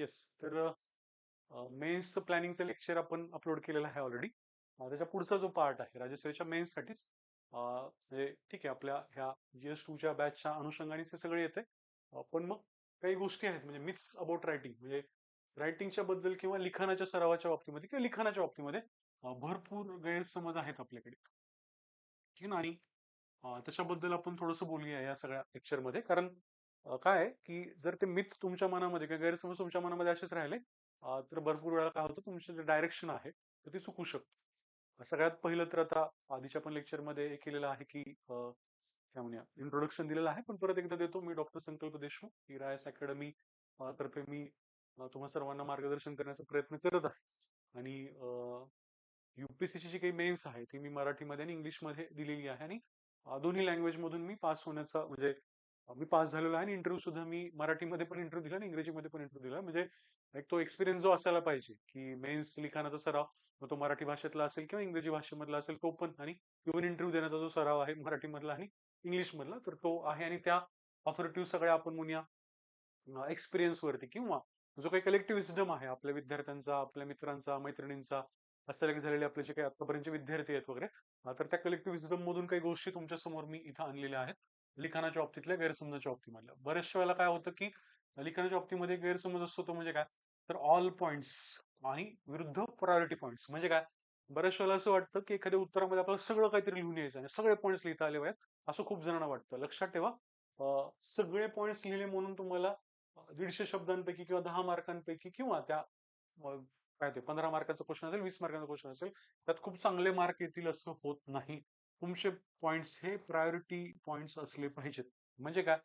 Yes तर मेन्सचं प्लॅनिंगचं lecture आपण upload केलेलं आहे ऑलरेडी त्याच्या पुढचा जो पार्ट आहे राज्यसेवेच्या मेन्ससाठीच म्हणजे ठीक आहे आपल्या ह्या जी एस टूच्या बॅचच्या अनुषंगाने सगळे येते पण मग काही गोष्टी आहेत म्हणजे मिथ्स अबाउट रायटिंग म्हणजे रायटिंगच्या बद्दल किंवा लिखाणाच्या सरावाच्या बाबतीमध्ये किंवा लिखाणाच्या बाबतीमध्ये भरपूर गैरसमज आहेत आपल्याकडे. ठीक ना? आणि त्याच्याबद्दल आपण थोडंसं बोलूया या सगळ्या लेक्चरमध्ये कारण काय की जर ते मिथ तुमच्या मनामध्ये किंवा गैरसमज तुमच्या मनामध्ये असेच राहिले तर भरपूर वेळा काय होतं तुमचं जे डायरेक्शन आहे तर ते चुकू शकतं. सगळ्यात पहिलं तर आता आधीच्या पण लेक्चरमध्ये हे केलेलं आहे की काय म्हणूया इंट्रोडक्शन दिलेलं आहे पण परत एकदा देतो मी डॉक्टर संकल्प देशमुख रायस अकॅडमी तर्फे मी तुम्हा सर्वांना मार्गदर्शन करण्याचा प्रयत्न करत आहे. आणि युपीएससीची जी काही मेन्स आहे ती मी मराठीमध्ये आणि इंग्लिशमध्ये दिलेली आहे आणि दोन्ही लँग्वेज मधून मी पास होण्याचा म्हणजे मी पास झालेलो आहे आणि इंटरव्ह्यू सुद्धा मी मराठीमध्ये पण इंटरव्ह्यू दिला आणि इंग्रजीमध्ये पण इंटरव्ह्यू दिला. म्हणजे एक तो एक्सपिरियन्स जो असायला पाहिजे की मेन्स लिखाणाचा सराव मग तो मराठी भाषेतला असेल किंवा इंग्रजी भाषेमधला असेल तो पण आणि इव्हन इंटरव्ह्यू देण्याचा जो सराव आहे मराठीमधला आणि इंग्लिश मधला तर तो आहे. आणि त्या ऑथॉरिटीव्ह सगळ्या आपण म्हणूया एक्सपिरियन्स वरती किंवा जो काही कलेक्टिव्ह विजडम आहे आपल्या विद्यार्थ्यांचा आपल्या मित्रांचा मैत्रिणींचा हस्तलेख झालेले आपले जे काही आतापर्यंतचे विद्यार्थी आहेत वगैरे तर त्या कलेक्टिव्ह विजडम मधून काही गोष्टी तुमच्यासमोर मी इथं आणलेल्या आहेत. लिखाणाच्या बाबतीतल्या गैरसमजाच्या बाबतीमध्ये बऱ्याचशा वेळेला काय होतं की लिखाणाच्या बाबतीमध्ये गैरसमज असतो तो म्हणजे काय? तर ऑल पॉइंट्स आणि विरुद्ध प्रायोरिटी पॉइंट्स म्हणजे काय? बऱ्याचशा वेळेला असं वाटतं की एखाद्या उत्तरामध्ये आपल्याला सगळं काहीतरी लिहून यायचं आणि सगळे पॉईंट्स लिहिता आले पाहिजेत असं खूप जणांना वाटतं. लक्षात ठेवा सगळे पॉईंट्स लिहिले म्हणून तुम्हाला दीडशे शब्दांपैकी किंवा दहा मार्कांपैकी किंवा त्या काय ते पंधरा मार्काचा क्वेश्चन असेल वीस मार्कांचा क्वेश्चन असेल त्यात खूप चांगले मार्क येतील असं होत नाही. तुमचे पॉइंट्स हे प्रायोरिटी पॉइंट्स असले पाहिजेत. म्हणजे काय?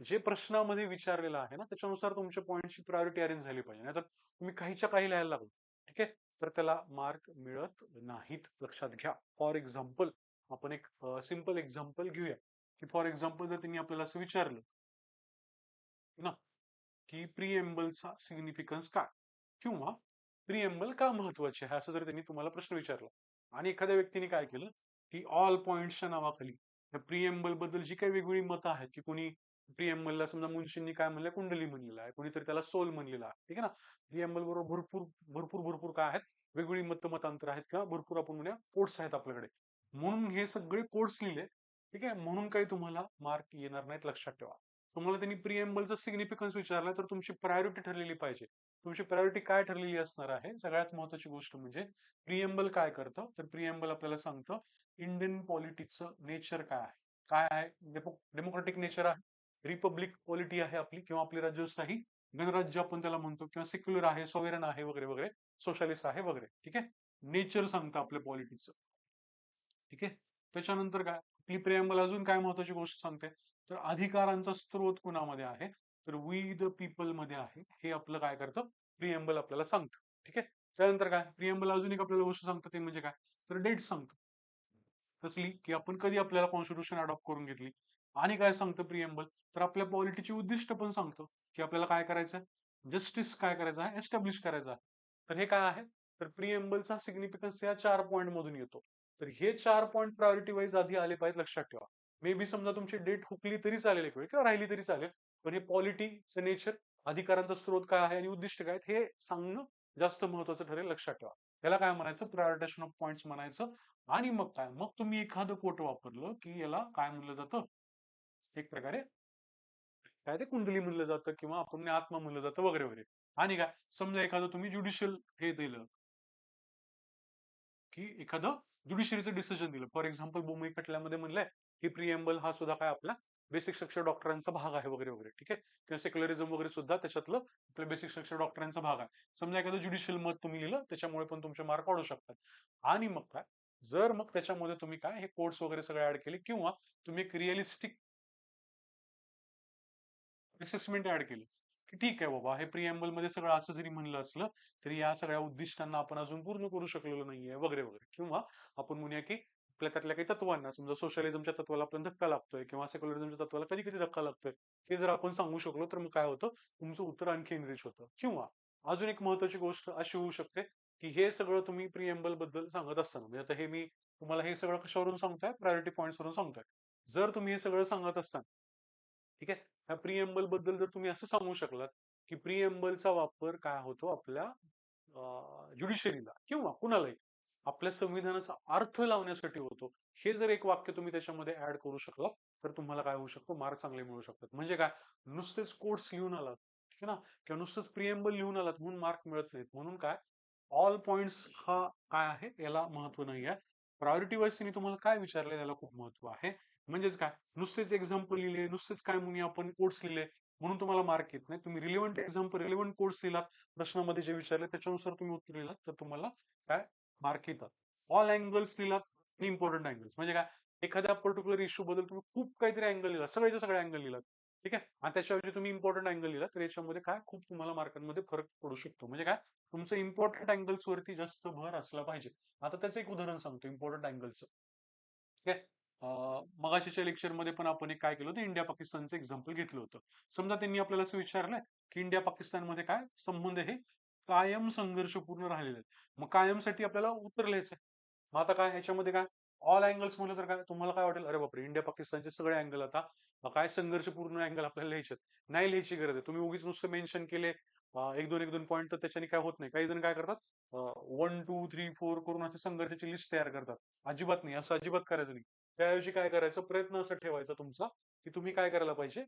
जे प्रश्नामध्ये विचारलेलं आहे ना त्याच्यानुसार तुमच्या पॉईंटची प्रायोरिटी अरेंज झाली पाहिजे. नाही तर तुम्ही काहीच्या काही लिहायला लागलो ठीक आहे? तर त्याला मार्क मिळत नाहीत. लक्षात घ्या. फॉर एक्झाम्पल आपण एक सिंपल एक्झाम्पल घेऊया. की फॉर एक्झाम्पल जर त्यांनी आपल्याला असं विचारलं ना की प्रिएम्बलचा सिग्निफिकन्स काय? किंवा प्रिएम्बल का महत्त्वाचे आहे? असं जर त्यांनी तुम्हाला प्रश्न विचारला आणि एखाद्या व्यक्तीने काय केलं? ही ऑल पॉइंटच्या नावाखाली. प्रिएम्बलबद्दल जी काही वेगवेगळी मतं आहेत की कुणी प्रिएम्बलला समजा मुंशींनी काय म्हणलं? कुंडली म्हणलेलं आहे. कुणीतरी त्याला सोल म्हणलेला आहे. ठीक आहे ना? प्रिएम्बल बरोबर भरपूर भरपूर भरपूर काय आहेत? वेगवेगळी मत मतांतर आहेत किंवा भरपूर आपण म्हणूया कोर्ट्स आहेत आपल्याकडे. म्हणून हे सगळे कोर्ट्स लिहिले. ठीक आहे? म्हणून काही तुम्हाला मार्क येणार नाहीत लक्षात ठेवा. तुम्हाला त्यांनी प्रिएम्बलचं सिग्निफिकन्स विचारलं तर तुमची प्रायोरिटी ठरलेली पाहिजे. तुमची प्रायोरिटी काय ठरलेली असणार आहे? सगळ्यात महत्वाची गोष्ट म्हणजे प्रिएम्बल काय करतं? तर प्रिएम्बल आपल्याला सांगतं इंडियन पॉलिटिक्सचं नेचर काय आहे? काय आहे? डेमोक्रेटिक नेचर आहे? रिपब्लिक पॉलिटी आहे आपली किंवा आपली राज्यशाही गणराज्य आपण त्याला म्हणतो किंवा सेक्युलर आहे सोवेरन आहे वगैरे वगैरे. सोशलिस्ट आहे वगैरे. ठीक आहे? नेचर सांगतं आपल्या पॉलिटिक्सचं ठीक आहे? त्याच्यानंतर काय? आपली प्रियंबल अजून काय महत्वाची गोष्ट सांगते? तर अधिकारांचा स्त्रोत कुणामध्ये आहे? तर वी द पीपलमध्ये आहे. हे आपलं काय करतं? प्रियंबल आपल्याला सांगतं. ठीक आहे? त्यानंतर काय? प्रियंबल अजून एक आपल्याला गोष्ट सांगतं ते म्हणजे काय? तर डेट सांगतं. कसली की आपण कधी आपल्याला कॉन्स्टिट्यूशन अडॉप्ट करून घेतली? आणि काय सांगतं प्रियंबल तर आपल्या पॉलिटीची उद्दिष्ट पण सांगतं की आपल्याला काय करायचं आहे जस्टिस काय करायचं आहे एस्टॅब्लिश करायचं. आहे तर हे काय आहे? तर प्रियंबलचा सिग्निफिकन्स या चार पॉईंट मधून येतो. तर हे चार पॉईंट प्रायोरिटी वाईज आधी आले पाहिजे लक्षात ठेवा. मे बी समजा तुमची डेट हुकली तरी चालेल एक वेळ किंवा राहिली तरी चालेल. पण हे पॉलिटीचं नेचर अधिकारांचा स्रोत काय आहे आणि उद्दिष्ट काय हे सांगणं जास्त महत्वाचं ठरेल लक्षात ठेवा. त्याला काय म्हणायचं? प्रायोरिटेशन ऑफ पॉईंट्स म्हणायचं. आणि मग काय? मग तुम्ही एखादं कोट वापरलं की याला काय म्हणलं जातं? एक प्रकारे काय ते कुंडली म्हणलं जातं किंवा आपण आत्मा म्हणलं जातं वगैरे वगैरे. आणि काय? समजा एखादं तुम्ही ज्युडिशियल हे दिलं की एखादं ज्युडिशरीचं डिसिजन दिलं. फॉर एक्झाम्पल बोमई खटल्यामध्ये म्हणलंय की प्रिएम्बल हा सुद्धा काय आपला बेसिक स्ट्रक्चर डॉक्टरांचा भाग आहे वगैरे वगैरे. ठीक आहे? किंवा सेक्युलरिझम वगैरे सुद्धा त्याच्यातलं आपलं बेसिक स्ट्रक्चर डॉक्टरांचा भाग आहे. समजा एखादं ज्युडिशियल मत तुम्ही लिहिलं त्याच्यामुळे पण तुमचे मार्क वाढू शकतात. आणि मग काय? जर मग त्याच्यामध्ये तुम्ही काय हे कोर्स वगैरे सगळे ऍड केले किंवा तुम्ही एक रिअलिस्टिक असेसमेंट ऍड केली की ठीक आहे बाबा हे प्रिएम्बलमध्ये सगळं असं जरी म्हणलं असलं तरी या सगळ्या उद्दिष्टांना आपण अजून पूर्ण करू शकलेलो नाहीये वगैरे वगैरे. किंवा आपण म्हणूया की आपल्या त्यातल्या काही तत्वांना समजा सोशलिझमच्या तत्वाला आपल्याला धक्का लागतोय किंवा सेक्युलरिझमच्या तत्वाला कधी कधी धक्का लागतोय हे जर आपण सांगू शकलो तर मग काय होतं? तुमचं उत्तर आणखी एनरिच होतं. किंवा अजून एक महत्वाची गोष्ट अशी होऊ शकते की हे सगळं तुम्ही प्रिएम्बलबद्दल सांगत असताना म्हणजे आता हे मी तुम्हाला हे सगळं कशावरून सांगतोय? प्रायोरिटी पॉईंट्स वरून सांगतोय. जर तुम्ही हे सगळं सांगत असताना ठीक आहे? ह्या प्रिएम्बलबद्दल जर तुम्ही असं सांगू शकलात की प्रिएम्बलचा वापर काय होतो आपल्या ज्युडिशरीला किंवा कुणालाही आपल्या संविधानाचा अर्थ लावण्यासाठी होतो हे जर एक वाक्य तुम्ही त्याच्यामध्ये ऍड करू शकला तर तुम्हाला काय होऊ शकतो? मार्क चांगले मिळू शकतात. म्हणजे काय? नुसतेच कोर्स लिहून आलात ठीक आहे ना? किंवा नुसतेच प्रिएम्बल लिहून आलात म्हणून मार्क मिळत नाहीत. म्हणून काय? ऑल पॉइंट्स हा काय आहे याला महत्त्व नाही आहे. प्रायोरिटी वाईज तुम्हाला काय विचारले त्याला खूप महत्त्व आहे. म्हणजेच काय? नुसतेच एक्झाम्पल लिहिले नुसतेच काय म्हणून आपण कोर्स लिहिले म्हणून तुम्हाला मार्क येत नाही. तुम्ही रिलेव्हंट एक्झाम्पल रिलेव्हंट कोर्स लिहिलात प्रश्नामध्ये जे विचारले त्याच्यानुसार तुम्ही उत्तर लिहिलात तर तुम्हाला काय? मार्क येतात. ऑल अँगल्स लिहिलात इम्पॉर्टंट अँगल्स म्हणजे काय? एखाद्या पर्टिक्युलर इश्यू बद्दल तुम्ही खूप काहीतरी अँगल लिहिला सगळ्याच्या सगळे अँगल लिहिलात. ठीक आहे? आणि त्याच्याऐवजी तुम्ही इम्पॉर्टंट अँगल लिहिला तर याच्यामध्ये काय? खूप तुम्हाला मार्कांमध्ये फरक पडू शकतो. म्हणजे काय? तुमचं इम्पॉर्टंट अँगल्स वरती जास्त भर असला पाहिजे. आता त्याचं एक उदाहरण सांगतो इम्पॉर्टंट अँगलचं ठीक आहे? मगाशीच्या लेक्चरमध्ये पण आपण एक काय केलं होतं? इंडिया पाकिस्तानचं एक्झाम्पल घेतलं होतं. समजा त्यांनी आपल्याला असं विचारलंय की इंडिया पाकिस्तानमध्ये काय? संबंध हे कायम संघर्षपूर्ण राहिलेले आहेत. मग कायमसाठी आपल्याला उत्तर आहे मग आता काय? ह्याच्यामध्ये काय? ऑल अँगल्स म्हणलं तर काय तुम्हाला काय वाटेल? अरे बापरे इंडिया पाकिस्तानचे सगळे अँगल आता. काय संघर्षपूर्ण अँगल आपल्याला लिहायचे नाही लिहायची गरज आहे. तुम्ही उगीच नुसतं मेन्शन केले एक दोन एक दोन पॉईंट तर त्याच्याने काय होत नाही. काही जण काय करतात? वन टू थ्री फोर करून असे संघर्षाची लिस्ट तयार करतात. अजिबात नाही. असं अजिबात करायचं नाही. त्याऐवजी काय करायचं? प्रयत्न असं ठेवायचा तुमचा की तुम्ही काय करायला पाहिजे?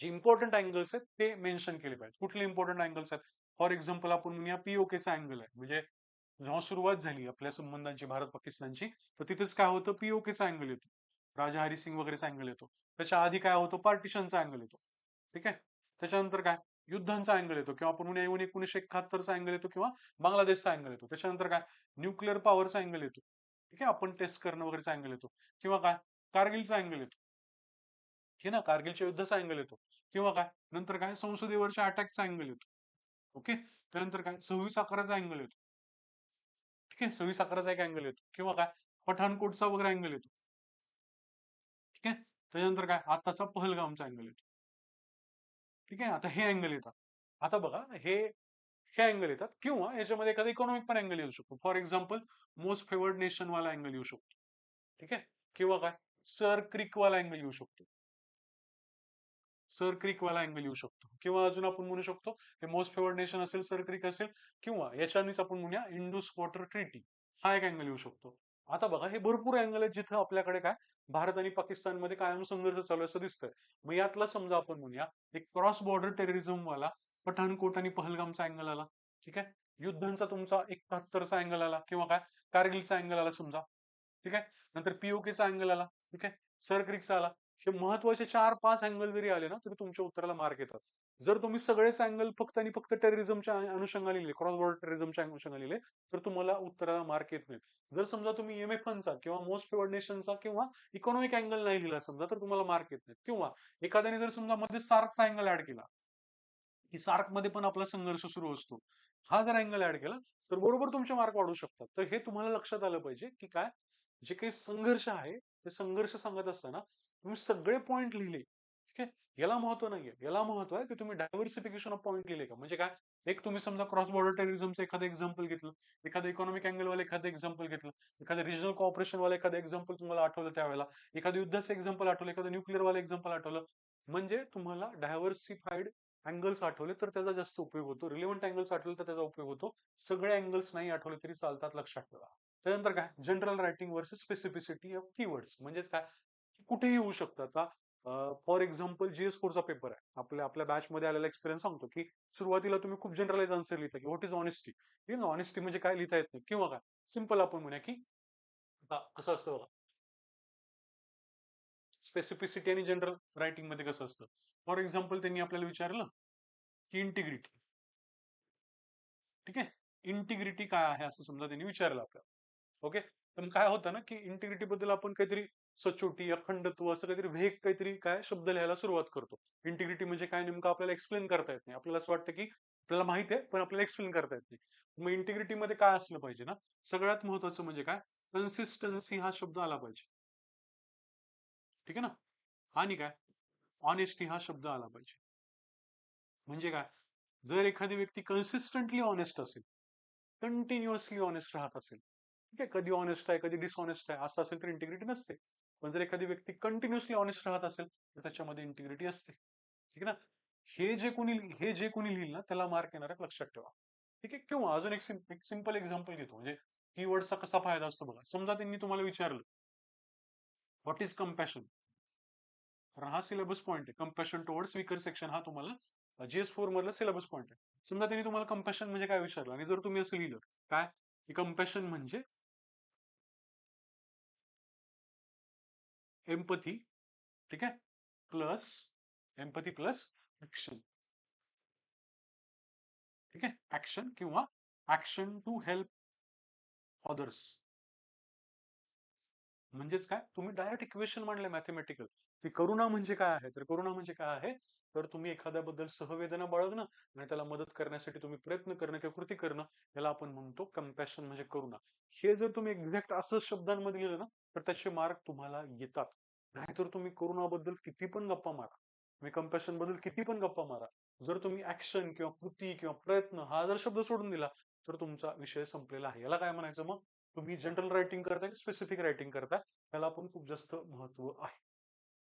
जे इम्पॉर्टंट अँगल्स आहेत ते मेन्शन केले पाहिजे. कुठले इम्पॉर्टंट अँगल्स आहेत? फॉर एक्झाम्पल आपण म्हणूया पीओकेचा अँगल आहे. म्हणजे जेव्हा सुरुवात झाली आपल्या संबंधांची भारत पाकिस्तानची तर तिथेच काय होतं पीओकेचा अँगल येतो राजा हरी सिंग वगैरेचा अँगल येतो त्याच्या आधी काय होतो पार्टिशनचा अँगल येतो ठीक आहे त्याच्यानंतर काय युद्धांचा अँगल येतो किंवा आपण येऊन एकोणीशे एकाहत्तरचा अँगल येतो किंवा बांगलादेशचा अँगल येतो त्याच्यानंतर काय न्यूक्लिअर पॉवरचा अँगल येतो ठीक आहे आपण टेस्ट करणं वगैरेचा अँगल येतो किंवा काय कारगिलचा अँगल येतो हे ना कारगिलच्या युद्धाचा अँगल येतो किंवा काय नंतर काय संसदेवरच्या अटॅकचा अँगल येतो ओके त्यानंतर काय सव्वीस अकराचा अँगल येतो ठीक आहे? सव्वीस अकराचा एक अँगल येतो. किंवा काय? पठाणकोटचा वगैरे अँगल येतो. ठीक आहे? त्याच्यानंतर काय? आताचा पहलगामचा अँगल येतो. ठीक आहे? आता हे अँगल येतात. आता बघा हे हे अँगल येतात. किंवा याच्यामध्ये एखादा इकॉनॉमिक पण अँगल येऊ शकतो. For example most favoured nation वाला अँगल येऊ शकतो. ठीक आहे? किंवा काय? सर क्रिक वाला अँगल येऊ शकतो. सर क्रिक वाला अँगल येऊ शकतो. किंवा अजून आपण म्हणू शकतो हे मोस्ट फेवर्ड नेशन असेल सर क्रिक असेल किंवा याच्यानेच आपण म्हणूया इंडूस वॉटर ट्रिटी हा एक अँगल येऊ शकतो. आता बघा हे भरपूर अँगल आहेत जिथं आपल्याकडे काय भारत आणि पाकिस्तानमध्ये कायम संघर्ष चालू असं दिसतंय. मग यातला समजा आपण म्हणूया एक क्रॉस बॉर्डर टेररिझम वाला पठाणकोट आणि पहलगामचा अँगल आला. ठीक आहे? युद्धांचा तुमचा एकाहत्तरचा अँगल आला किंवा काय कारगिलचा अँगल आला समजा. ठीक आहे? नंतर पीओकेचा अँगल आला. ठीक आहे? सर क्रिकचा आला. हे महत्त्वाचे चार पाच अँगल जरी आले ना तरी तुमच्या उत्तराला मार्क येतात. जर तुम्ही सगळेच अँगल फक्त आणि फक्त टेररिझमच्या अनुषंगा लिहिले क्रॉस बॉर्डर टेररिझमच्या अनुषंगा लिहिले तर तुम्हाला उत्तराला मार्क येत नाही. जर समजा तुम्ही एम एफ किंवा मोस्ट फेवर्ड नेशनचा किंवा इकॉनॉमिक अँगल नाही लिहिला समजा तर तुम्हाला मार्क येत नाही. किंवा एखाद्याने जर समजा मध्ये सार्कचा अँगल ऍड केला की सार्कमध्ये पण आपला संघर्ष सुरू असतो. हा जर अँगल ऍड केला तर बरोबर तुमचे मार्क वाढू शकतात. तर हे तुम्हाला लक्षात आलं पाहिजे की काय? जे काही संघर्ष आहे ते संघर्ष सांगत असताना तुम्ही सगळे पॉईंट लिहिले ठीक आहे? याला महत्त्व नाहीये. याला महत्त्व आहे की तुम्ही डायव्हर्सिफिकेशन ऑफ पॉईंट लिहिले का? म्हणजे काय? एक तुम्ही समजा क्रॉस बॉर्डर टेरिझमचं एखादं एक्झाम्पल घेतलं एखादं इकॉनॉमिक अँगलवाला एखादं एक्झाम्पल घेतलं एखादं रिजनल कॉपरेशन वाला एखादं एक्झाम्पल तुम्हाला आठवलं त्यावेळेला एखादं युद्धाचं एक्झाम्पल आठवलं एखादं न्यूक्लिअर वाला एक्झाम्पल आठवलं म्हणजे तुम्हाला डायव्हर्सिफाईड अँगल्स आठवले तर त्याचा जास्त उपयोग होतो. रिलेव्हंट अँगल्स आठवले तर त्याचा उपयोग होतो. सगळे अँगल्स नाही आठवले तरी चालतात लक्षात ठेवा. त्यानंतर काय? General writing versus specificity of keywords म्हणजेच काय? कुठेही येऊ शकतात. फॉर एक्झाम्पल जीएस फोरचा पेपर आहे. आपल्या आपल्या बॅच मध्ये आलेला एक्सपिरियन्स सांगतो की सुरुवातीला तुम्ही खूप जनरलाइज आन्सर लिहिता की what is honesty in honesty म्हणजे काय लिहिता येत नाही. किंवा काय? सिंपल आपण म्हणूया की कसं असतं बघा. स्पेसिफिसिटी आणि जनरल रायटिंगमध्ये कसं असतं? फॉर एक्झाम्पल त्यांनी आपल्याला विचारलं की इंटिग्रिटी ठीक आहे? इंटिग्रिटी काय आहे असं समजा त्यांनी विचारलं आपल्याला. ओके पण काय होतं ना की इंटिग्रिटी बद्दल आपण काहीतरी सचोटी अखंडत्व असं काहीतरी वेग काहीतरी काय शब्द लिहायला सुरुवात करतो. इंटिग्रिटी म्हणजे काय नेमकं आपल्याला एक्सप्लेन करता येत नाही. आपल्याला असं वाटतं की आपल्याला माहिती आहे पण आपल्याला एक्सप्लेन करता येत नाही. मग इंटिग्रिटीमध्ये काय असलं पाहिजे ना? सगळ्यात महत्वाचं म्हणजे काय? कन्सिस्टन्सी हा शब्द आला पाहिजे. ठीक आहे ना? आणि काय? ऑनेस्टी हा शब्द आला पाहिजे. म्हणजे काय? जर एखादी व्यक्ती कन्सिस्टंटली ऑनेस्ट असेल कंटिन्युअसली ऑनेस्ट राहत असेल ठीक आहे कधी ऑनेस्ट आहे कधी डिसऑनेस्ट आहे असं असेल तर इंटिग्रिटी नसते. पण जर एखादी व्यक्ती कंटिन्युअसली ऑनेस्ट राहत असेल तर त्याच्यामध्ये इंटिग्रिटी असते. ठीक आहे ना? हे जे कोणी हे जे कोणी लिहिल ना त्याला मार्क येणार आहे लक्षात ठेवा. ठीक आहे? किंवा अजून एक सिंपल एक्झाम्पल घेतो. म्हणजे कीवर्डचा कसा फायदा असतो बघा. समजा त्यांनी तुम्हाला विचारलं व्हॉट इज कम्पॅशन तर हा सिलेबस पॉईंट आहे. कम्पॅशन टुवर्ड्स विकर सेक्शन हा तुम्हाला जीएस फोर मधला सिलेबस पॉईंट आहे. समजा त्यांनी तुम्हाला कम्पॅशन म्हणजे काय विचारलं? आणि जर तुम्ही असं लिहिलं काय? की कम्पॅशन म्हणजे एम्पथी ठीक आहे? प्लस एम्पथी प्लस ऍक्शन ठीक आहे? ऍक्शन किंवा ऍक्शन टू हेल्प अदर्स म्हणजेच काय? तुम्ही डायरेक्ट इक्वेशन मांडले मॅथमॅटिकल की करुणा म्हणजे काय आहे? तर करुणा म्हणजे काय आहे? तर तुम्ही एखाद्याबद्दल सहवेदना बाळगणं आणि त्याला मदत करण्यासाठी तुम्ही प्रयत्न करणं किंवा कृती करणं याला आपण म्हणतो कम्पॅशन म्हणजे करुणा. हे जर तुम्ही एक्झॅक्ट असं शब्दांमध्ये लिहिलं ना तर त्याचे मार्क तुम्हाला येतात. नाहीतर तुम्ही कोरोनाबद्दल किती पण गप्पा मारा. तुम्ही कम्पॅशनबद्दल किती पण गप्पा मारा. जर तुम्ही ऍक्शन किंवा कृती किंवा प्रयत्न हा जर शब्द सोडून दिला तर तुमचा विषय संपलेला आहे. याला काय म्हणायचं मग? तुम्ही जनरल रायटिंग करताय स्पेसिफिक रायटिंग करताय? याला पण खूप जास्त महत्त्व आहे.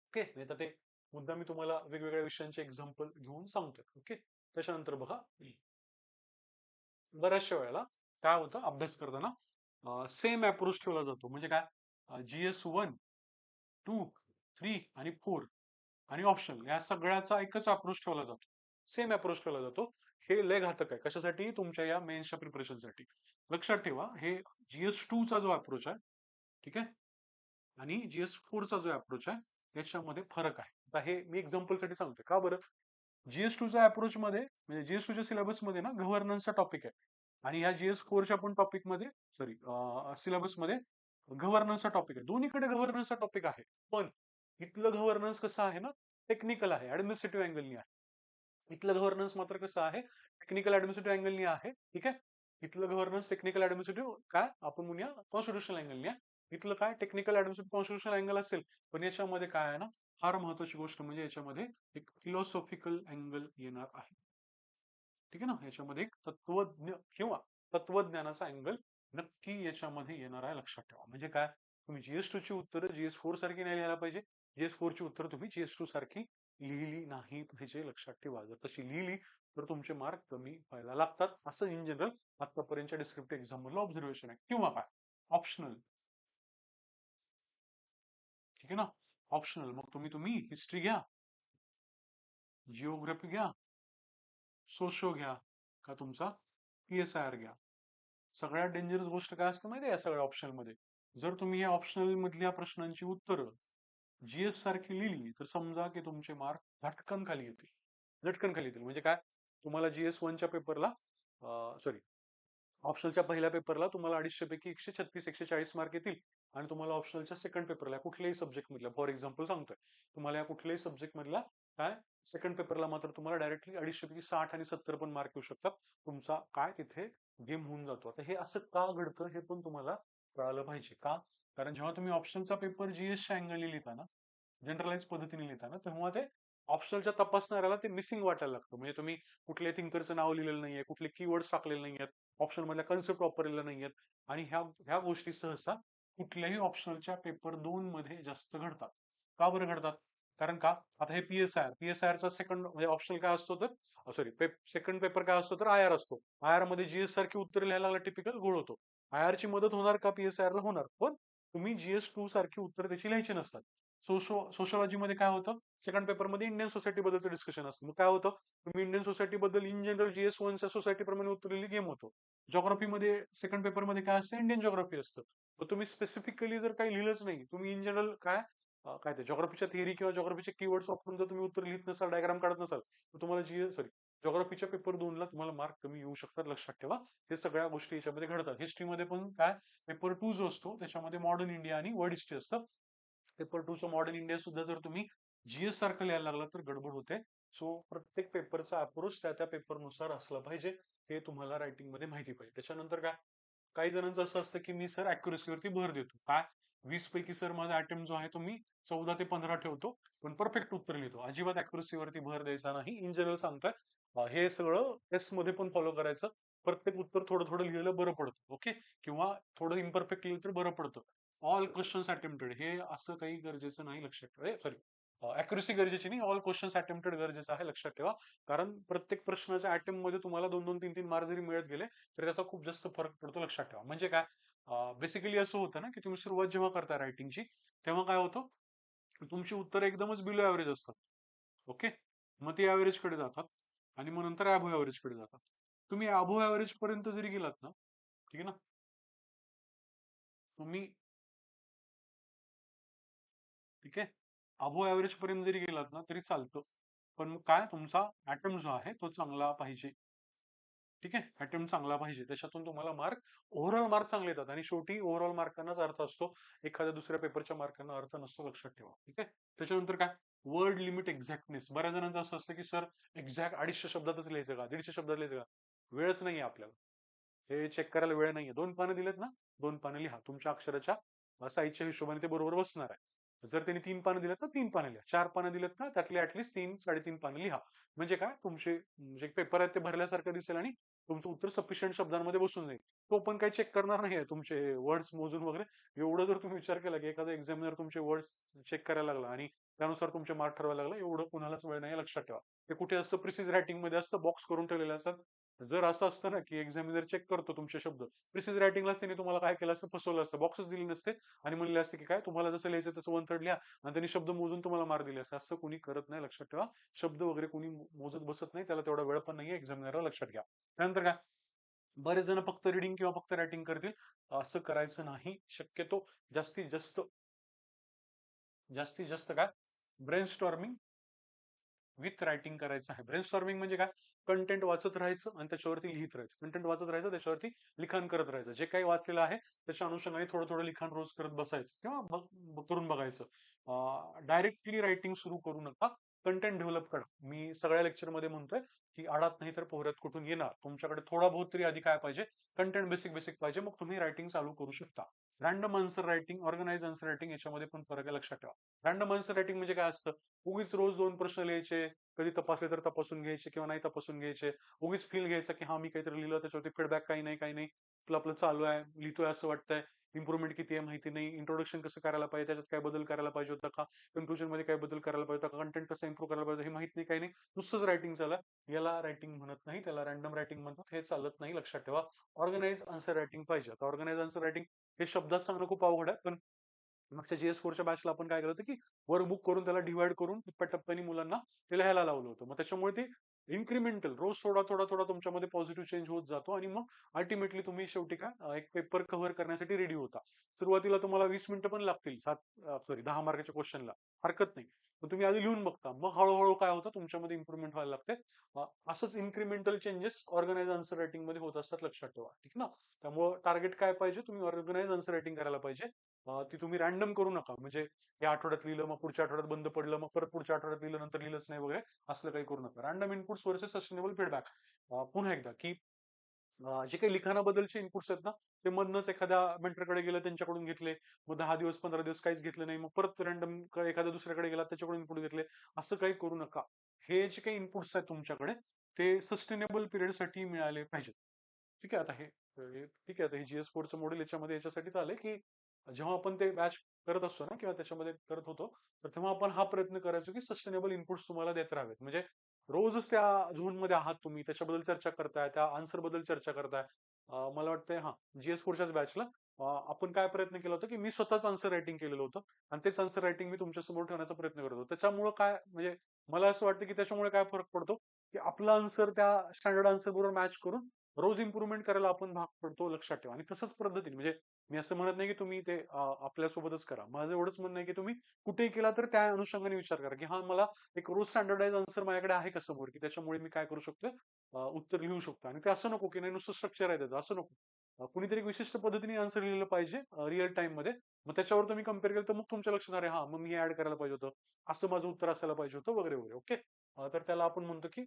ओके नाही तर ते मुद्दा मी तुम्हाला वेगवेगळ्या विषयांचे एक्झाम्पल घेऊन सांगतोय. ओके त्याच्यानंतर बघा. बऱ्याचशा वेळेला काय होतं? अभ्यास करताना सेम अप्रोच ठेवला जातो. म्हणजे काय? जीएस वन टू थ्री आणि फोर आणि ऑप्शन या सगळ्याचा एकच अप्रोच ठेवला जातो. सेम अप्रोच ठेवला जातो. हे लय घातक आहे. कशासाठी? तुमच्या या मेन्सच्या प्रिपरेशनसाठी लक्षात ठेवा हे जीएस टू चा जो अप्रोच आहे ठीक आहे? आणि जीएस फोर चा जो अप्रोच आहे याच्यामध्ये फरक आहे. आता हे मी एक्झाम्पलसाठी सांगतोय. का बरं? जीएस टूच्या अप्रोच मध्ये म्हणजे जीएस टूच्या सिलेबसमध्ये ना गव्हर्नन्सचा टॉपिक आहे. आणि ह्या जीएस फोरच्या पण टॉपिकमध्ये सॉरी सिलेबसमध्ये गव्हर्नन्सचा टॉपिक आहे. दोन्हीकडे गव्हर्नन्सचा टॉपिक आहे. पण इथलं गव्हर्नन्स कसं आहे ना टेक्निकल आहे ऍडमिनिस्ट्रेटिव्ह अँगलनी आहे. इथलं गव्हर्नन्स मात्र कसं आहे टेक्निकल ऍडमिनिस्ट्रेटिव्ह अँगलनी आहे ठीक आहे? इथलं गव्हर्नन्स टेक्निकल ऍडमिनिस्ट्रेटिव्ह काय? आपण म्हणूया कॉन्स्टिट्युशनल अँगलनी आहे. इथलं काय? टेक्निकल ऍडमिनिस्ट्रेटिव्ह कॉन्स्टिट्युशनल अँगल असेल. पण याच्यामध्ये काय आहे ना फार महत्वाची गोष्ट म्हणजे याच्यामध्ये एक फिलॉसॉफिकल अँगल येणार आहे. ठीक आहे ना? याच्यामध्ये एक तत्वज्ञ किंवा तत्वज्ञानाचा अँगल नक्की याच्यामध्ये येणार आहे लक्षात ठेवा. म्हणजे काय? तुम्ही जीएस टू ची उत्तरं जीएस फोर सारखी नाही लिहायला पाहिजे. जीएस फोर ची उत्तर तुम्ही जीएस टू सारखी लिहिली नाही पाहिजे लक्षात ठेवा. जर तशी लिहिली तर तुमचे मार्क कमी व्हायला लागतात. असं इन जनरल आतापर्यंतच्या डिस्क्रिप्टिव्ह एक्झाम मधलं ऑब्झर्वेशन आहे. किंवा काय? ऑप्शनल ठीक आहे ना? ऑप्शनल मग तुम्ही तुम्ही हिस्ट्री घ्या. जिओग्राफी घ्या. सोशो घ्या. का तुमचा पीएसआयआर घ्या. सगळ्यात डेंजरस गोष्ट काय असतं माहिती आहे या सगळ्या ऑप्शनमध्ये? जर तुम्ही या ऑप्शनल मधल्या प्रश्नांची उत्तरं जीएस सारखी लिहिली तर समजा की तुमचे मार्क झटकन खाली येतील. झटकन खाली येतील. म्हणजे काय? तुम्हाला जीएस वनच्या पेपरला सॉरी ऑप्शनलच्या पहिल्या पेपरला तुम्हाला अडीचशे पैकी एकशे छत्तीस एकशे चाळीस मार्क येतील. आणि तुम्हाला ऑप्शनलच्या सेकंड पेपरला कुठल्याही सब्जेक्ट मधल्या फॉर एक्झाम्पल सांगतोय तुम्हाला या कुठल्याही सब्जेक्ट मधला काय? सेकंड पेपरला मात्र तुम्हाला डायरेक्टली अडीचशे पैकी साठ आणि सत्तर पण मार्क येऊ शकतात. तुमचा काय तिथे गेम होऊन जातो. आता हे असं का घडतं हे पण तुम्हाला कळालं पाहिजे. का? कारण जेव्हा तुम्ही ऑप्शनचा पेपर जीएसच्या अँगलने लिहिता ना जनरलाइज पद्धतीने लिहिता ना तेव्हा ते ऑप्शनच्या तपासणाऱ्याला ते मिसिंग वाटायला लागतं. म्हणजे तुम्ही कुठल्या थिंकरचं नाव लिहिलेलं नाहीये कुठले कीवर्ड्स टाकलेले नाहीयेत ऑप्शन मधल्या कन्सेप्ट वापरलेल्या नाहीयेत आणि ह्या ह्या गोष्टी सहसा कुठल्याही ऑप्शनच्या पेपर दोन मध्ये जास्त घडतात. का बरं घडतात? कारण का? आता हे पीएसआय पीएसआयआरचा सेकंड म्हणजे ऑप्शनल काय असतो तर? सॉरी सेकंड पेपर काय असतो तर? आय आर असतो. आय आरमध्ये जीएस सारखी उत्तर लिहायला टिपिकल गोळ होतो. आय आर ची मदत होणार का पीएसआय ला? होणार. पण तुम्ही जीएस टू सारखी उत्तर त्याची लिहायची नसतात. सोशो सोशोलॉजी मध्ये काय होतं? सेकंड पेपरमध्ये इंडियन सोसायटी बद्दलचं डिस्कशन असतं. मग काय होतं? तुम्ही इंडियन सोसायटी बद्दल इन जनरल जीएस वनच्या सोसायटी प्रमाणे उतरलेली गेम होतो. जॉग्राफी मध्ये सेकंड पेपरमध्ये काय असतं? इंडियन जॉग्राफी असतं. तर तुम्ही स्पेसिफिकली जर काही लिहिलंच नाही तुम्ही इन जनरल काय? काय ते जॉग्राफीच्या थिअरी किंवा जॉग्राफीचे कीवर्ड्स वापरून जर तुम्ही उत्तर लिहित नसाल डायग्राम काढत नसाल तर तुम्हाला जी सॉरी जॉग्राफीच्या पेपर दोनला तुम्हाला मार्क कमी येऊ शकतात लक्षात ठेवा. हे सगळ्या गोष्टी याच्यामध्ये घडतात. हिस्ट्रीमध्ये पण काय? पेपर टू जो असतो त्याच्यामध्ये मॉडर्न इंडिया आणि वर्ल्ड हिस्ट्री असतं. पेपर टूचं मॉडर्न इंडिया सुद्धा जर तुम्ही जीएस सारखं लिहायला लागला तर गडबड होते. सो प्रत्येक पेपरचा अप्रोच त्या त्या पेपरनुसार असला पाहिजे. हे तुम्हाला रायटिंगमध्ये माहिती पाहिजे. त्याच्यानंतर काय? काही जणांचं असं असतं की मी सर अॅक्युरेसीवरती भर देतो. काय? वीस पैकी सर माझा अटेम्प्ट जो आहे तो मी चौदा ते पंधरा ठेवतो. पण परफेक्ट उत्तर लिहितो. अजिबात अॅक्युरसीवरती भर द्यायचा नाही. इन जनरल सांगताय. हे सगळं एसमध्ये पण फॉलो करायचं. प्रत्येक उत्तर थोडं थोडं लिहिलं बरं पडतं ओके किंवा थोडं इम्परफेक्ट लिहिलं तर बरं पडतं. ऑल क्वेश्चन्स अटेम्प्टेड हे असं काही गरजेचं नाही लक्षात ठेवा. सॉरी अॅक्युरेसी गरजेची नाही. ऑल क्वेश्चन्स अटेम्प्टेड गरजेचं आहे लक्षात ठेवा. कारण प्रत्येक प्रश्नाच्या अटेम्प्टमध्ये तुम्हाला दोन दोन तीन तीन मार्क जरी मिळत गेले तरी त्याचा खूप जास्त फरक पडतो लक्षात ठेवा. म्हणजे काय? बेसिकली असं होतं ना की तुम्ही सुरुवात जेव्हा करता रायटिंगची तेव्हा काय होतं? तुमची उत्तर एकदमच बिलो ऍव्हरेज असतात. ओके मग ते ऍव्हरेजकडे जातात आणि मग नंतर अॅबो ऍव्हरेजकडे जातात. तुम्ही अॅबो ऍव्हरेज पर्यंत जरी गेलात ना ठीक आहे ना? तुम्ही ठीक आहे? अबो ऍव्हरेज पर्यंत जरी गेलात ना तरी चालतं. पण मग काय? तुमचा अटेम्प्ट जो आहे तो चांगला पाहिजे. ठीक आहे? अटेम्प्ट चांगला पाहिजे. त्याच्यातून तुम्हाला मार्क ओव्हरऑल मार्क चांगले येतात. आणि शेवटी ओव्हरऑल मार्कांनाच अर्थ असतो एखाद्या दुसऱ्या पेपरच्या मार्कांना अर्थ नसतो लक्षात ठेवा. ठीक आहे? त्याच्यानंतर काय? वर्ड लिमिट एक्झॅक्टनेस बऱ्याच जणांचं असं असतं की सर एक्झॅक्ट अडीचशे शब्दातच लिहायचं का? दीडशे शब्दात लिहायचं का? वेळच नाहीये आपल्याला. हे चेक करायला वेळ नाहीये. दोन पानं दिलेत ना? दोन पानं लिहा. तुमच्या अक्षराच्या साईजच्या हिशोबाने ते बरोबर बसणार आहे. जर त्यांनी तीन पानं दिलेत ना तीन पानं लिहा. चार पानं दिलेत ना? त्यातले ऍटलीस्ट तीन साडेतीन पानं लिहा. म्हणजे काय? तुमचे म्हणजे जे पेपर आहेत ते भरल्यासारखं दिसेल आणि तुमचं उत्तर सफिशियंट शब्दांमध्ये बसून जाईल. तो पण काही चेक करणार नाही तुमचे वर्ड्स मोजून वगैरे. एवढं जर तुम्ही विचार केला की एखादा एक्झामिनर तुमचे वर्ड्स चेक करायला लागला आणि त्यानुसार तुमचे मार्क ठरवायला लागला एवढं कुणालाच वेळ नाही लक्षात ठेवा. ते कुठे असतं? प्रिसिज रायटिंगमध्ये असतं बॉक्स करून ठेवलेले असतात जर असं असतं ना की एक्झामिनर चेक करतो तुमचे शब्द प्रिसिज रायटिंगला त्यांनी तुम्हाला काय केलं असतं फसवलं असतं बॉक्सच दिले नसते आणि म्हणले असते की काय तुम्हाला जसं लिहायचं तसं वन थर्ड लिहा आणि त्यांनी शब्द मोजून तुम्हाला मार दिले असं असं कोणी करत नाही लक्षात ठेवा. शब्द वगैरे कोणी मोजत बसत नाही त्याला तेवढा वेळ पण नाहीये एक्झामिनरला लक्षात घ्या. त्यानंतर काय बरेच जण फक्त रिडिंग किंवा फक्त रायटिंग करतील. असं करायचं नाही शक्यतो जास्तीत जास्त जास्तीत जास्त काय ब्रेन स्टॉर्मिंग विथ रायटिंग करायचं आहे. ब्रेन स्टॉर्मिंग म्हणजे काय? कंटेंट वाचत राहायचं आणि त्याच्यावरती लिहित राहायचं. कंटेंट वाचत राहायचं त्याच्यावरती लिखाण करत राहायचं. जे काही वाचलेलं आहे त्याच्या अनुषंगाने थोडं थोडं लिखाण रोज करत बसायचं किंवा करून बघायचं. डायरेक्टली रायटिंग सुरू करू नका. कंटेंट डेव्हलप करा. मी सगळ्या लेक्चरमध्ये म्हणतोय की आडात नाही तर पोहऱ्यात कुठून येणार. तुमच्याकडे थोडा बहुत तरी आधी काय पाहिजे? कंटेंट बेसिक बेसिक पाहिजे. मग तुम्ही रायटिंग चालू करू शकता. Random answer writing organise answer writing याच्यामध्ये पण फरक आहे लक्षात ठेवा. रँडम आन्सर रायटिंग म्हणजे काय असतं? उगीच रोज दोन प्रश्न लिहायचे कधी तपासले तर तपासून घ्यायचे किंवा नाही तपासून घ्यायचे. उगीच फील घ्यायचा की हा मी काहीतरी लिहिलं त्याच्यावरती फीडबॅक काही नाही काही नाही. आपलं आपलं चालू आहे लिहितोय असं वाटतंय. इम्प्रुव्हमेंट किती आहे माहिती नाही. इंट्रोडक्शन कसं करायला पाहिजे त्याच्यात काय बदल करायला पाहिजे होता का? कन्क्लुजनमध्ये काय बदल करायला पाहिजे होता कंटेंट कसं इम्प्रूव्ह करायला पाहिजे हे माहीत नाही काही नाही. नुसतंच रायटिंग झालं. याला रायटिंग म्हणत नाही त्याला रॅन्डम रायटिंग म्हणतात. हे चालत नाही लक्षात ठेवा. ऑर्गनाइज आन्सर रायटिंग पाहिजे. आता ऑर्गनाइज आन्सर रायटिंग हे शब्दात सांगणं खूप अवघड आहे. पण मागच्या जीएस फोरच्या बॅचला आपण काय केलं होतं की वर्क बुक करून त्याला डिवाइड करून टप्प्याटप्प्याने मुलांना ते लिहायला लावलं होतं. मग त्याच्यामुळे ते इन्क्रिमेंटल रोज थोडा थोडा थोडा तुमच्यामध्ये पॉझिटिव्ह चेंज होत जातो आणि मग अल्टिमेटली तुम्ही शेवटी काय एक पेपर कव्हर करण्यासाठी रेडी होता. सुरुवातीला तुम्हाला वीस मिनिटं पण लागतील सात सॉरी दहा मार्काच्या क्वेश्चनला हरकत नाही. मग तुम्ही आधी लिहून बघता. मग हळूहळू काय होतं? तुमच्यामध्ये इम्प्रुव्हमेंट व्हायला लागते. असंच इन्क्रिमेंटल चेंजेस ऑर्गनाइज आन्सर रायटिंगमध्ये होत असतात लक्षात ठेवा. ठीक ना? त्यामुळे टार्गेट काय पाहिजे? तुम्ही ऑर्गनाइज आन्सर रायटिंग करायला पाहिजे. ती तुम्ही रॅन्डम करू नका. म्हणजे या आठवड्यात लिहिलं मग पुढच्या आठवड्यात बंद पडलं मग परत पुढच्या आठवड्यात लिहिलं नंतर लिहिलंच नाही वगैरे असलं काही करू नका. Random inputs versus sustainable feedback पुन्हा एकदा की जे काही लिखाणाबद्दलचे इनपुट्स आहेत ना ते मधनच एखाद्या मेंटरकडे गेलं त्यांच्याकडून घेतले. मग दहा दिवस पंधरा दिवस काहीच घेतलं नाही. मग परत रॅन्डम एखाद्या दुसऱ्याकडे गेला त्याच्याकडून इनपुट घेतले. असं काही करू नका. हे जे काही इनपुट्स आहेत तुमच्याकडे ते सस्टेनेबल पिरियडसाठी मिळाले पाहिजेत. ठीक आहे आता हे ठीक आहे आता हे जीएस फोरचं मॉडेल याच्यामध्ये याच्यासाठी आलंय की जेव्हा आपण ते बॅच करत असतो ना किंवा त्याच्यामध्ये करत होतो तर तेव्हा आपण हा प्रयत्न करायचो की सस्टेनेबल इनपुट्स तुम्हाला देत राहावेत. म्हणजे रोजच त्या झोनमध्ये आहात तुम्ही त्याच्याबद्दल चर्चा करताय त्या आन्सरबद्दल चर्चा करताय. मला वाटतंय हा जीएस फोरच्याच बॅचला आपण काय प्रयत्न केला होता की मी स्वतःच आन्सर रायटिंग केलेलं होतं आणि तेच आन्सर रायटिंग मी तुमच्यासमोर ठेवण्याचा प्रयत्न करत होतो. त्याच्यामुळे काय म्हणजे मला असं वाटतं की त्याच्यामुळे काय फरक पडतो की आपला आन्सर त्या स्टँडर्ड आन्सर बरोबर मॅच करून रोज इम्प्रुव्हमेंट करायला आपण भाग पडतो लक्षात ठेवा. आणि तसंच पद्धतीने म्हणजे मी असं म्हणत नाही की तुम्ही ते आपल्यासोबतच करा. माझं एवढंच म्हणणं आहे की तुम्ही कुठेही केला तर त्या अनुषंगाने विचार करा की हा मला एक रोज स्टँडर्डाईज आन्सर माझ्याकडे आहे का समोर की त्याच्यामुळे मी काय करू शकतो उत्तर लिहू शकतो. आणि ते असं नको की नाही नुसतं स्ट्रक्चर आहे त्याचं. असं नको. कुणीतरी विशिष्ट पद्धतीने आन्सर लिहिलं पाहिजे रिअल टाइममध्ये. मग त्याच्यावर तुम्ही कंपेअर केलं तर मग तुमच्या लक्षात अरे हा मग मी ऍड करायला पाहिजे होतं. असं माझं उत्तर असायला पाहिजे होतं वगैरे वगैरे. ओके तर त्याला आपण म्हणतो की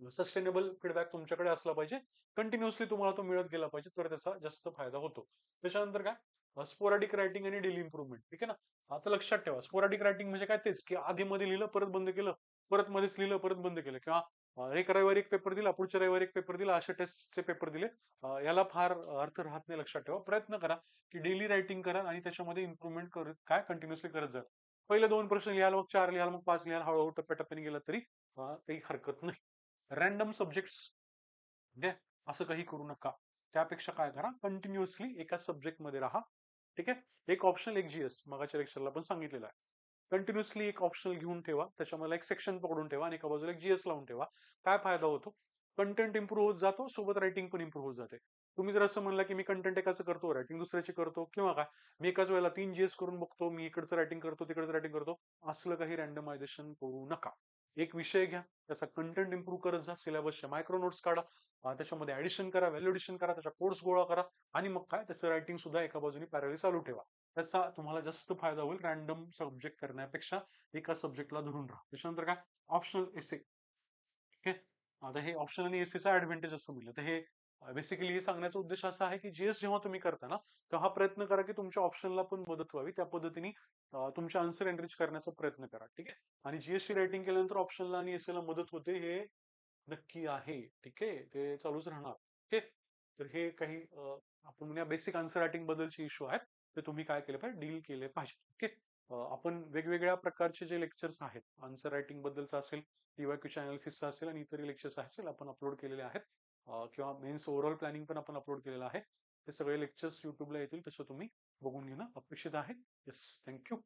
सस्टेनेबल फीडबॅक तुमच्याकडे असला पाहिजे. कंटिन्युअसली तुम्हाला तो मिळत गेला पाहिजे तर त्याचा जास्त फायदा होतो. त्याच्यानंतर काय? स्पोराडिक रायटिंग आणि डेली इम्प्रुव्हमेंट ठीक आहे ना? आता लक्षात ठेवा स्पोराडिक रायटिंग म्हणजे काय तेच की आधी मध्ये लिहिलं परत बंद केलं परत मध्येच लिहिलं परत बंद केलं. किंवा एक रविवारी एक पेपर दिला पुढच्या रविवारी एक पेपर दिला असे टेस्टचे पेपर दिले. याला फार अर्थ राहत नाही लक्षात ठेवा. प्रयत्न करा की डेली रायटिंग करा आणि त्याच्यामध्ये इम्प्रुव्हमेंट करत काय? कंटिन्युअसली करत जा. पहिले दोन प्रश्न लिहाल मग चार लिहाल मग पाच लिहाल हळूहळू टप्प्याटप्प्याने गेला तरी काही हरकत नाही. रॅन्डम सब्जेक्ट्स ठीक आहे असं काही करू नका. त्यापेक्षा काय करा कंटिन्युअसली एका सब्जेक्टमध्ये राहा. ठीक आहे? एक ऑप्शनल एक जीएस मगाच्या लेक्चरला पण सांगितलेलं आहे. कंटिन्युअसली एक ऑप्शनल घेऊन ठेवा. त्याच्यामध्ये एक सेक्शन पकडून ठेवा आणि एका बाजूला एक जीएस लावून ठेवा. काय फायदा होतो? कंटेंट इम्प्रूव्ह होत जातो सोबत रायटिंग पण इम्प्रूव्ह होत जाते. तुम्ही जर असं म्हणलं की मी कंटेंट एकाचं करतो रायटिंग दुसऱ्याची करतो किंवा काय? मी एकाच वेळेला तीन जीएस करून बघतो मी इकडचं रायटिंग करतो तिकडचं रायटिंग करतो असलं काही रँडमायझेशन करू नका. एक विषय घ्या त्याचा कंटेंट इम्प्रूव्ह करत जा सिलेबसच्या मायक्रो नोट्स काढा त्याच्यामध्ये ऍडिशन करा व्हॅल्युडेशन करा त्याचा कोर्स गोळा करा आणि मग काय त्याचं रायटिंग सुद्धा एका बाजूने पॅरली चालू ठेवा. त्याचा तुम्हाला जास्त फायदा होईल रॅन्डम सब्जेक्ट करण्यापेक्षा एका सब्जेक्टला धरून राहा. त्याच्यानंतर काय? ऑप्शनल एसे ठीक आहे? आता हे ऑप्शनल आणि एसेचा ऍडव्हान्टेज असं म्हणलं तर हे बेसिकली हे सांगण्याचा उद्देश असा आहे की जीएस जेव्हा तुम्ही करता ना तेव्हा हा प्रयत्न करा की तुमच्या ऑप्शनला पण मदत व्हावी. त्या पद्धतीने तुमचे आन्सर एनरिच करण्याचा प्रयत्न करा ठीक आहे? आणि जीएसची रायटिंग केल्यानंतर ऑप्शनला आणि एसएला मदत होते हे नक्की आहे ठीक आहे? ते चालूच राहणार ठीक आहे? तर हे काही आपण म्हणूया बेसिक आन्सर रायटिंग बद्दलचे इश्यू आहेत ते तुम्ही काय केले पाहिजे डील केले पाहिजे ठीक आहे? आपण वेगवेगळ्या प्रकारचे जे लेक्चर्स आहेत आन्सर रायटिंग बद्दलचं असेल टीवायक्यूच्या अनालिसिसचा असेल आणि इतर लेक्चर्स असेल आपण अपलोड केलेले आहेत. किंवा मेन्स ओव्हरऑल प्लॅनिंग पण आपण अपलोड केलेलं आहे. ते सगळे लेक्चर्स युट्यूबला येतील तसं तुम्ही बघून घेणं अपेक्षित आहे. Yes thank you